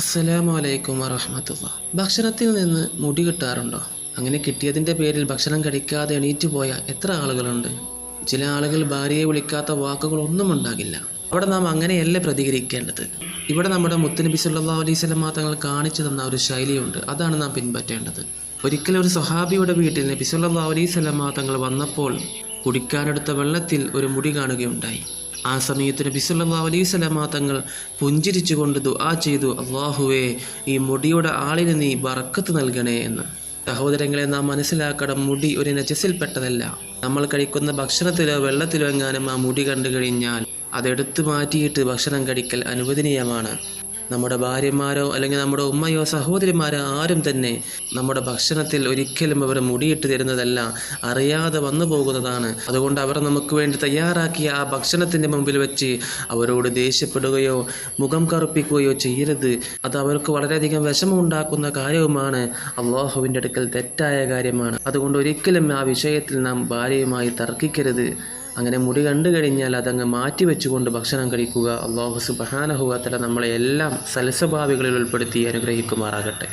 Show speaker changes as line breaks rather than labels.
അസ്സലാമു അലൈക്കും വറഹമത്തുള്ള ഭക്ഷണത്തിൽ നിന്ന് മുടി കിട്ടാറുണ്ടോ? അങ്ങനെ കിട്ടിയതിന്റെ പേരിൽ ഭക്ഷണം കഴിക്കാതെ എണീറ്റ് പോയ എത്ര ആളുകളുണ്ട്? ചില ആളുകൾ ഭാര്യയെ വിളിക്കാത്ത വാക്കുകളൊന്നും ഉണ്ടാകില്ല. അവിടെ നാം അങ്ങനെയല്ല പ്രതികരിക്കേണ്ടത്? ഇവിടെ നമ്മുടെ മുത്തനബി സല്ലാ അലൈഹി സ്വലമാ തങ്ങൾ കാണിച്ചു തന്ന ഒരു ശൈലിയുണ്ട്. അതാണ് നാം പിൻപറ്റേണ്ടത്. ഒരിക്കലും ഒരു സഹാബിയുടെ വീട്ടിൽ നബി അലൈഹി തങ്ങൾ വന്നപ്പോൾ കുടിക്കാനെടുത്ത വെള്ളത്തിൽ ഒരു മുടി കാണുകയുണ്ടായി. ആ സമയത്ത് നബി സല്ലല്ലാഹു അലൈഹി സ്വലാമ തങ്ങൾ പുഞ്ചിരിച്ചുകൊണ്ട് ദുആ ചെയ്തു അള്ളാഹുവേ ഈ മുടിയുടെ ആളിന് നീ ബറക്കത്ത് നൽകണേ എന്ന്. സഹോദരങ്ങളെ നാം മനസ്സിലാക്കണം മുടി ഒരു നജസിൽപ്പെട്ടതല്ല നമ്മൾ കഴിക്കുന്ന ഭക്ഷണത്തിലോ വെള്ളത്തിലോ എങ്ങാനും ആ മുടി കണ്ടു കഴിഞ്ഞാൽ അതെടുത്തു മാറ്റിയിട്ട് ഭക്ഷണം കഴിക്കൽ അനുവദനീയമാണ്. നമ്മുടെ ഭാര്യമാരോ അല്ലെങ്കിൽ നമ്മുടെ ഉമ്മയോ സഹോദരിമാരോ ആരും തന്നെ നമ്മുടെ ഭക്ഷണത്തിൽ ഒരിക്കലും അവർ മുടിയിട്ട് തരുന്നതല്ല. അറിയാതെ വന്നു പോകുന്നതാണ്. അതുകൊണ്ട് അവർ നമുക്ക് വേണ്ടി തയ്യാറാക്കിയ ആ ഭക്ഷണത്തിന്റെ മുമ്പിൽ വെച്ച് അവരോട് ദേഷ്യപ്പെടുകയോ മുഖം കറുപ്പിക്കുകയോ ചെയ്യരുത്. അത് അവർക്ക് വളരെയധികം വിഷമമുണ്ടാക്കുന്ന കാര്യവുമാണ്. അള്ളാഹുവിന്റെ അടുക്കൽ തെറ്റായ കാര്യമാണ്. അതുകൊണ്ട് ഒരിക്കലും ആ വിഷയത്തിൽ നാം ഭാര്യയുമായി തർക്കിക്കരുത്. അങ്ങനെ മുടി കണ്ടു കഴിഞ്ഞാൽ അതങ്ങ് മാറ്റി വെച്ചുകൊണ്ട് ഭക്ഷണം കഴിക്കുക അള്ളാഹു സുബഹാനഹുവത്തല നമ്മളെ എല്ലാം സൽസ്വഭാവികളിൽ ഉൾപ്പെടുത്തി അനുഗ്രഹിക്കുമാറാകട്ടെ.